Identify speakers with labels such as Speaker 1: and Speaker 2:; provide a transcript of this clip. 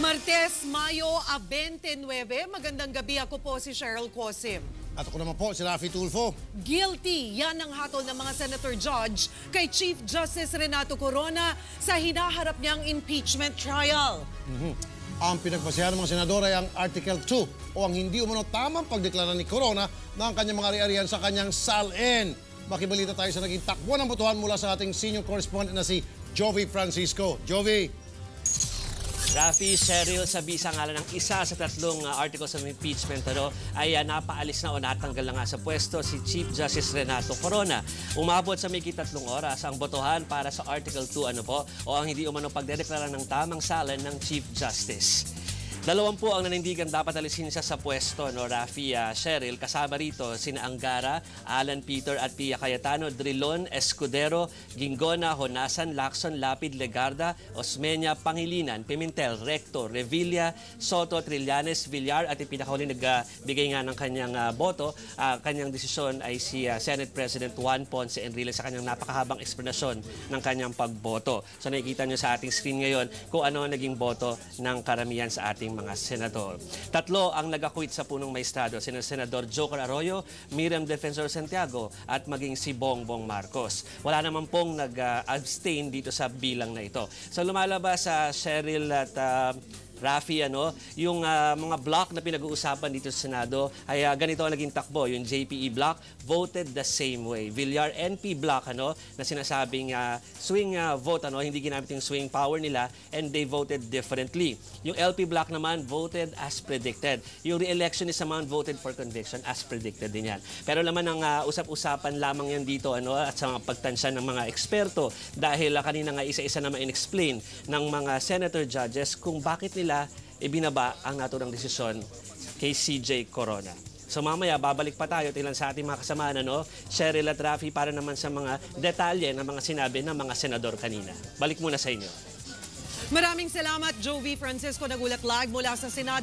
Speaker 1: Martes, Mayo a 29. Magandang gabi ako po si Cheryl Cosim.
Speaker 2: At ako naman po, si Rafi Tulfo.
Speaker 1: Guilty, yan ang hatol ng mga senator judge kay Chief Justice Renato Corona sa hinaharap niyang impeachment trial.
Speaker 2: Ang pinagbasehan ng mga senador ay ang Article 2 o ang hindi umano tamang pagdeklara ni Corona ng kanyang mga ari-arian sa kanyang SALN. Makibalita tayo sa naging takbo ng botohan mula sa ating senior correspondent na si Jovi Francisco. Jovi,
Speaker 3: Rafi Cheryl sa bisa ngalan ng isa sa tatlong uh, articles of impeachment ano, ay uh, napaalis na o natanggal na nga sa pwesto si Chief Justice Renato Corona. Umabot sa may tatlong oras ang botohan para sa Article 2 ano po o ang hindi umano pagdedeklara ng tamang salan ng Chief Justice. Dalawang po ang nanindigan dapat alisin siya sa pwesto, no, Rafi uh, Cheryl. Kasama rito sina Angara, Alan Peter at Pia Cayetano, Drilon, Escudero, Gingona, Honasan, Lacson, Lapid, Legarda, Osmeña, Pangilinan, Pimentel, Recto, Revilla, Soto, Trillanes, Villar at yung pinakahuli nagbigay nga ng kanyang uh, boto. Uh, kanyang desisyon ay si uh, Senate President Juan Ponce Enrile sa kanyang napakahabang eksplanasyon ng kanyang pagboto. So nakikita nyo sa ating screen ngayon kung ano ang naging boto ng karamihan sa ating mga senador. Tatlo ang nag-acquit sa punong maestrado, sina Senador Joker Arroyo, Miriam Defensor Santiago at maging si Bongbong Marcos. Wala naman pong nag-abstain dito sa bilang na ito. So lumalabas sa Cheryl at uh, Rafi, ano, yung uh, mga block na pinag-uusapan dito sa Senado ay uh, ganito ang naging takbo. Yung JPE block voted the same way. Villar NP block, ano, na sinasabing uh, swing uh, vote, ano, hindi ginamit yung swing power nila and they voted differently. Yung LP block naman voted as predicted. Yung re-electionist naman voted for conviction as predicted din yan. Pero naman ang uh, usap-usapan lamang yan dito ano, at sa mga pagtansya ng mga eksperto dahil uh, kanina nga isa-isa na ma-explain ng mga senator judges kung bakit nila ibinaba ang naturang desisyon kay CJ Corona. So mamaya, babalik pa tayo tilan sa ating mga kasama, ano, Cheryl at Rafi, para naman sa mga detalye ng mga sinabi ng mga senador kanina. Balik muna sa inyo.
Speaker 1: Maraming salamat, Jovi Francisco Nagulat Lag mula sa Senado.